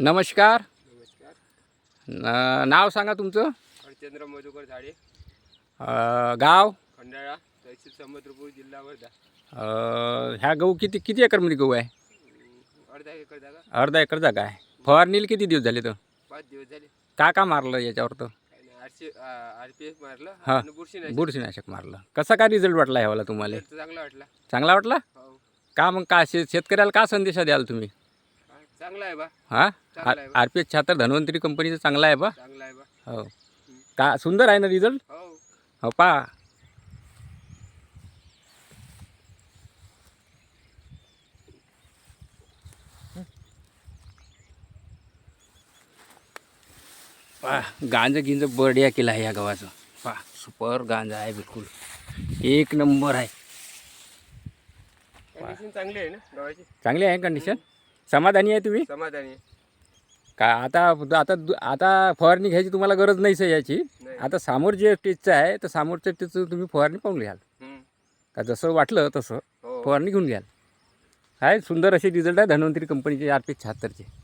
नमस्कार. न- नाव सांगा तुमचं. हरचंद्र मधुकर झाडे. अ, गाव? खंडाळा तहसील समुद्रपूर जिल्हा वर्धा. अ, ह्या गहू किती किती एकरमध्ये गहू आहे? अर्धा एकर जागा. अर्धा एकर जागा आहे. फवारणीला किती दिवस झाले तर? पाच दिवस झाले. का का मारलं याच्यावर तर? काही नाही आरसी आर पी एफ मारलं हा. आणि बुरशी नाही बुरशीनाशक मारलं. कसा काय रिझल्ट वाटला ह्यावाला तुम्हाला? तर चांगला वाटला. चांगला वाटला? हो. का मग का शेत शेतकऱ्याला का संदेश द्याल तुम्ही? चांगला आहे बा. हां? चांगला आहे बा. आर पी एच छात्र धन्वंतरी कंपनीचं चांगला आहे बा? चांगला आहे बा. हो. का सुंदर आहे ना रिझल्ट हो. हो पा. पा गांज गिंज बर्डिया केला आहे या गव्हाचं पा सुपर गांज आहे बिलकुल. एक नंबर आहे. कंडिशन चांगली आहे ना गव्हाची चांगली आहे कंडिशन समाधानी आहे तुम्ही? समाधानी. का आता आता आता फवारणी घ्यायची तुम्हाला गरज नाहीच आहे याची. नाही. आता समोर जे टेजचं आहे तर समोरच्या टेजचं तुम्ही फवारणी पाहून घ्याल. हम्म. का जसं वाटलं तसं हो. फवारणी घेऊन घ्याल. आहे सुंदर असे रिझल्ट आहे धन्वंतरी कंपनीचे आर पी शहात्तरचे.